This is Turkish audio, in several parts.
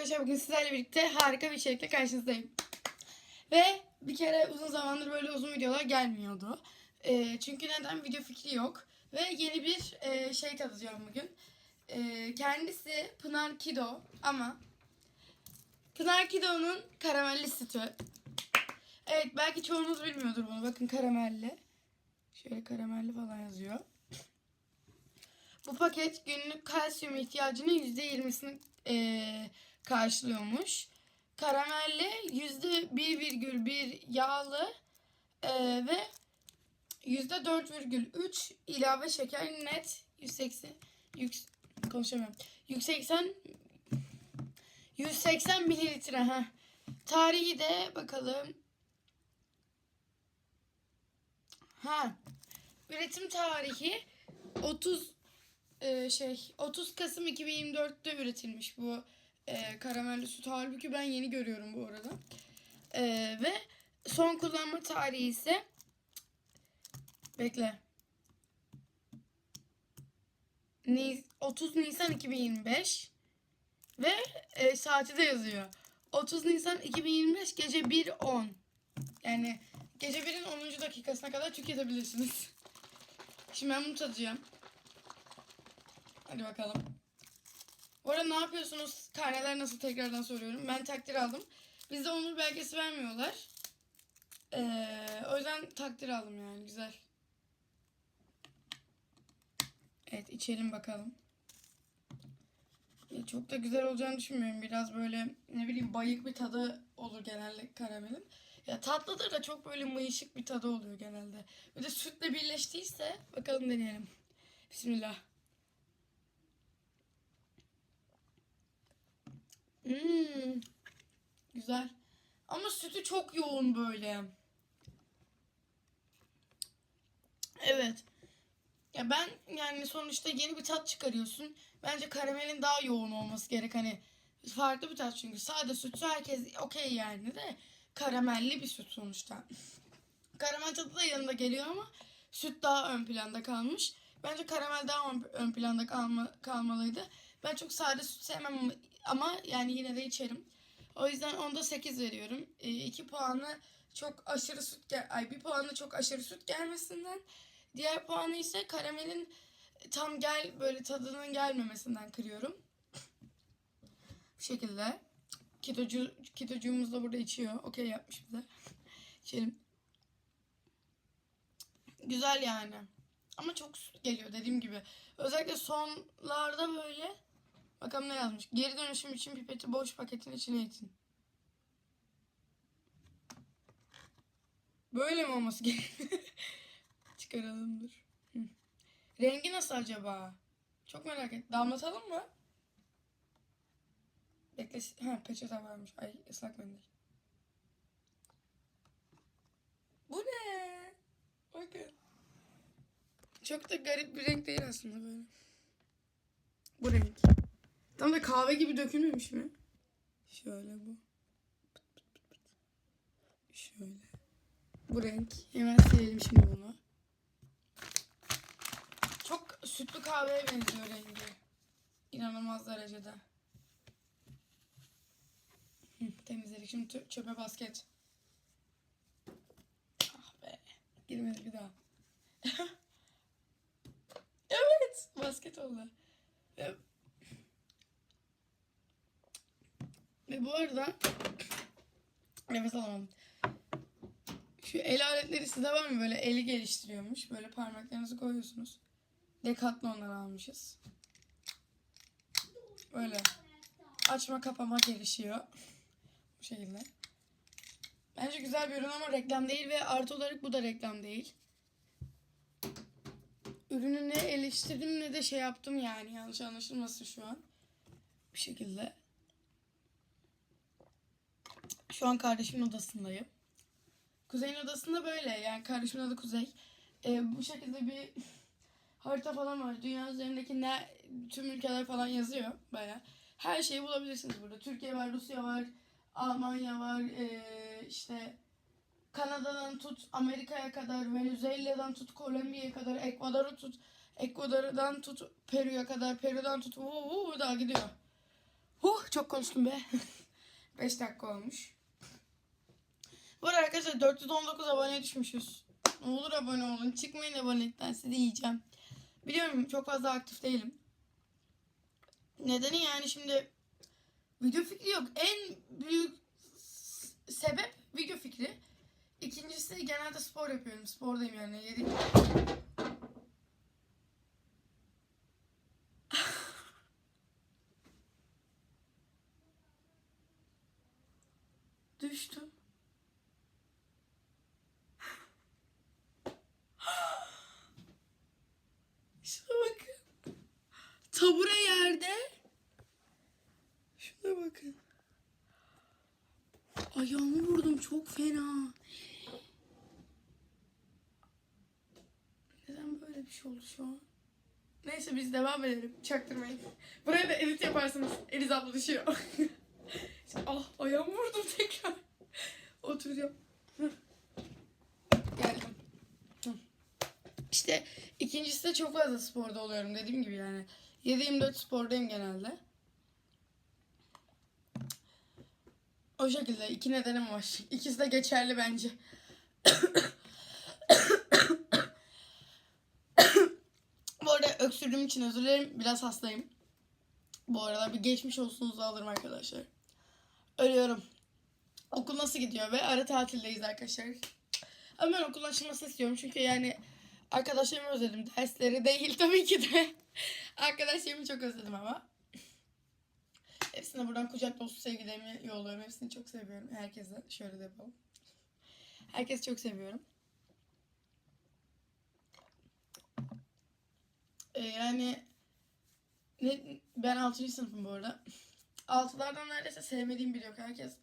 arkadaşlar bugün sizlerle birlikte harika bir içerikle karşınızdayım. Ve bir kere uzun zamandır böyle uzun videolar gelmiyordu. Ee, çünkü neden? Video fikri yok. Ve yeni bir e, şey tadacağım bugün. Ee, kendisi Pınar Kido ama Pınar Kido'nun karamelli sütü. Evet belki çoğunuz bilmiyordur bunu. Bakın karamelli. Şöyle karamelli falan yazıyor. Bu paket günlük kalsiyum ihtiyacının %20'sini eee karşılıyormuş. Karamelli %1,1 yağlı eee, ve %4,3 ilave şeker net 180 yük, konuşamıyorum. 180 180 mililitre ha. Tarihi de bakalım. Ha. Üretim tarihi 30 e, şey 30 Kasım 2024'te üretilmiş bu e, karamelli süt. Halbuki ben yeni görüyorum bu arada. E, ve son kullanma tarihi ise bekle. Ni- 30 Nisan 2025 ve e, saati de yazıyor. 30 Nisan 2025 gece 1.10 yani gece 1'in 10. dakikasına kadar tüketebilirsiniz. Şimdi ben bunu tadacağım. Hadi bakalım. Bu arada ne yapıyorsunuz? Karneler nasıl tekrardan soruyorum. Ben takdir aldım. Bizde onur belgesi vermiyorlar. Ee, o yüzden takdir aldım yani. Güzel. Evet içelim bakalım. Ya çok da güzel olacağını düşünmüyorum. Biraz böyle ne bileyim bayık bir tadı olur genelde karamelin. Ya tatlıdır da çok böyle mayışık bir tadı oluyor genelde. Bir de sütle birleştiyse bakalım deneyelim. Bismillah. Hmm. Güzel. Ama sütü çok yoğun böyle. Evet. Ya ben yani sonuçta yeni bir tat çıkarıyorsun. Bence karamelin daha yoğun olması gerek. Hani farklı bir tat çünkü. Sade sütü herkes okey yani de karamelli bir süt sonuçta. Karamel tadı da yanında geliyor ama süt daha ön planda kalmış. Bence karamel daha ön, planda kalma, kalmalıydı. Ben çok sade süt sevmem ama, yani yine de içerim. O yüzden onda 8 veriyorum. 2 puanı çok aşırı süt gel ay bir puanı çok aşırı süt gelmesinden. Diğer puanı ise karamelin tam gel böyle tadının gelmemesinden kırıyorum. Bu şekilde. Kitocu, kitocuğumuz da burada içiyor. Okey yapmış bize. İçelim. Güzel yani. Ama çok süt geliyor dediğim gibi. Özellikle sonlarda böyle bakalım ne yazmış. Geri dönüşüm için pipeti boş paketin içine itin. Böyle mi olması gerekiyor? Çıkaralım dur. Rengi nasıl acaba? Çok merak et. Damlatalım mı? Bekle. Ha peçete varmış. Ay ıslak mendil. Bu ne? Bakın. Çok da garip bir renk değil aslında böyle. Bu renk. Tam da kahve gibi dökülmemiş mi? Şöyle bu. Şöyle. Bu renk. Hemen silelim şimdi bunu. Çok sütlü kahveye benziyor rengi. İnanılmaz derecede. Hı, temizledik. Şimdi çöpe basket. Ah be. Girmedi bir daha. evet. Basket oldu. Ve, ve bu arada nefes alamadım. Şu el aletleri size var mı? Böyle eli geliştiriyormuş. Böyle parmaklarınızı koyuyorsunuz. Decathlon'dan almışız. Böyle açma kapama gelişiyor. Bu şekilde. Bence güzel bir ürün ama reklam değil ve artı olarak bu da reklam değil. Ürünü ne eleştirdim ne de şey yaptım yani yanlış anlaşılmasın şu an. Bu şekilde. Şu an kardeşimin odasındayım. Kuzey'in odasında böyle yani kardeşimin adı Kuzey. Ee, bu şekilde bir harita falan var. Dünya üzerindeki ne tüm ülkeler falan yazıyor baya. Her şeyi bulabilirsiniz burada. Türkiye var, Rusya var, Almanya var, ee, işte Kanada'dan tut Amerika'ya kadar, Venezuela'dan tut Kolombiya'ya kadar, Ekvador'u tut, Ekvador'dan tut Peru'ya kadar, Peru'dan tut, vuu, daha gidiyor. Huh Çok konuştum be. 5 dakika olmuş. Bu arada arkadaşlar 419 aboneye düşmüşüz. Ne olur abone olun. Çıkmayın abonelikten sizi yiyeceğim. Biliyorum çok fazla aktif değilim. Nedeni yani şimdi video fikri yok. En büyük sebep video fikri. İkincisi genelde spor yapıyorum. Spordayım yani. Yedi... Düştüm. Şuna bakın. Tabure yerde. Şuna bakın. Ayağımı vurdum çok fena. Neden böyle bir şey oldu şu an? Neyse biz devam edelim. Çaktırmayın. Buraya da edit yaparsınız. Eliz abla düşüyor. ah ayağımı vurdum tekrar. Hı. Geldim. İşte ikincisi de çok fazla sporda oluyorum dediğim gibi yani. 7-24 spordayım genelde. O şekilde iki nedenim var. İkisi de geçerli bence. Bu arada öksürdüğüm için özür dilerim. Biraz hastayım. Bu arada bir geçmiş olsunuzu alırım arkadaşlar. Ölüyorum. Okul nasıl gidiyor ve ara tatildeyiz arkadaşlar. Ama ben okul açılmasını istiyorum çünkü yani arkadaşlarımı özledim. Dersleri değil tabii ki de. arkadaşlarımı çok özledim ama. Hepsine buradan kucak dolusu sevgilerimi yolluyorum. Hepsini çok seviyorum. Herkese şöyle de yapalım. Herkesi çok seviyorum. Ee, yani ne, ben 6. sınıfım bu arada. Altılardan neredeyse sevmediğim biri yok. Herkes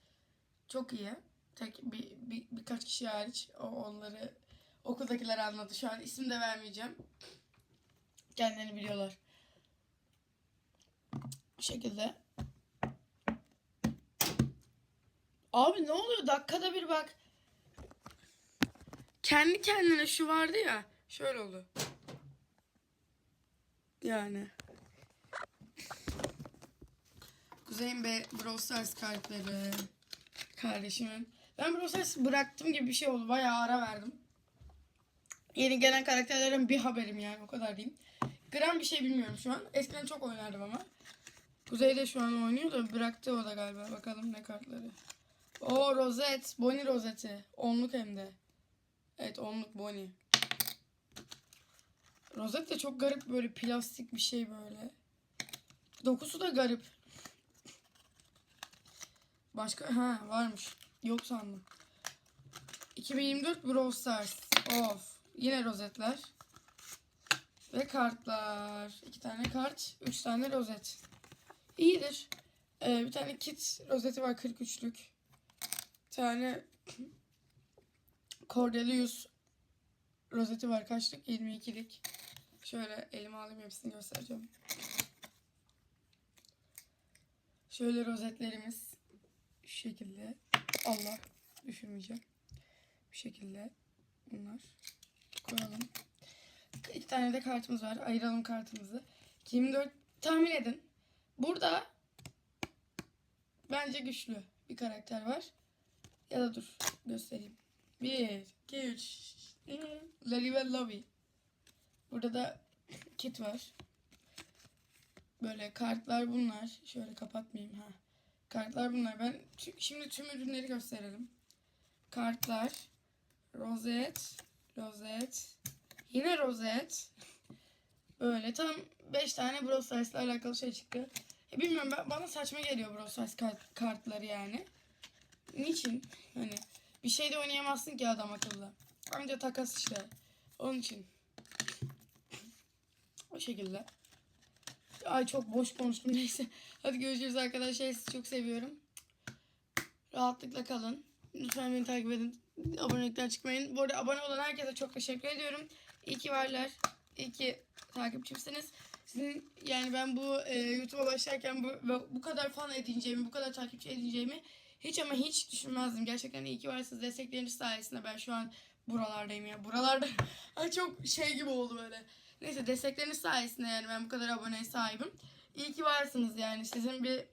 çok iyi. Tek bir, bir birkaç kişi hariç o onları okuldakiler anladı. Şu an isim de vermeyeceğim. Kendilerini biliyorlar. Bu şekilde. Abi ne oluyor? Dakikada bir bak. Kendi kendine şu vardı ya. Şöyle oldu. Yani. Kuzey'in be Brawl Stars kartları. Kardeşimin. Ben Brawl Stars bıraktım gibi bir şey oldu. Bayağı ara verdim. Yeni gelen karakterlerin bir haberim yani o kadar diyeyim. Gram bir şey bilmiyorum şu an. Eskiden çok oynardım ama. Kuzey de şu an oynuyor da bıraktı o da galiba. Bakalım ne kartları. O rozet. Bonnie rozeti. Onluk hem de. Evet onluk Bonnie. Rozet de çok garip böyle plastik bir şey böyle. Dokusu da garip. Başka ha varmış. Yok sandım. 2024 Brawl Stars. Of. Yine rozetler. Ve kartlar. İki tane kart. Üç tane rozet. İyidir. Ee, bir tane kit rozeti var 43'lük. Tane Cordelius rozeti var kaçlık? 22'lik. Şöyle elime alayım hepsini göstereceğim. Şöyle rozetlerimiz şu şekilde. Allah düşürmeyeceğim. Bu şekilde bunlar koyalım. İki tane de kartımız var. Ayıralım kartımızı. 24 tahmin edin. Burada bence güçlü bir karakter var. Ya da dur göstereyim. 1, 2, 3. Lali ve Lovey. Burada da kit var. Böyle kartlar bunlar. Şöyle kapatmayayım ha. Kartlar bunlar. Ben şimdi tüm ürünleri gösterelim. Kartlar, rozet, rozet, yine rozet. Böyle tam 5 tane Brawl Stars'la alakalı şey çıktı. E bilmiyorum ben, bana saçma geliyor Brawl Stars kart, kartları yani. Niçin? Hani bir şey de oynayamazsın ki adam akıllı. Anca takas işte. Onun için. O şekilde. Ay çok boş konuştum neyse. Hadi görüşürüz arkadaşlar. Sizi çok seviyorum. Rahatlıkla kalın. Lütfen beni takip edin. Abonelikten çıkmayın. Bu arada abone olan herkese çok teşekkür ediyorum. İyi ki varlar. İyi ki takipçimsiniz. Sizin yani ben bu e, YouTube'a başlarken bu, bu kadar fan edineceğimi, bu kadar takipçi edineceğimi hiç ama hiç düşünmezdim. Gerçekten iyi ki varsınız. Destekleriniz sayesinde ben şu an buralardayım ya. Buralarda Ay çok şey gibi oldu böyle. Neyse destekleriniz sayesinde yani ben bu kadar aboneye sahibim. İyi ki varsınız yani. Sizin bir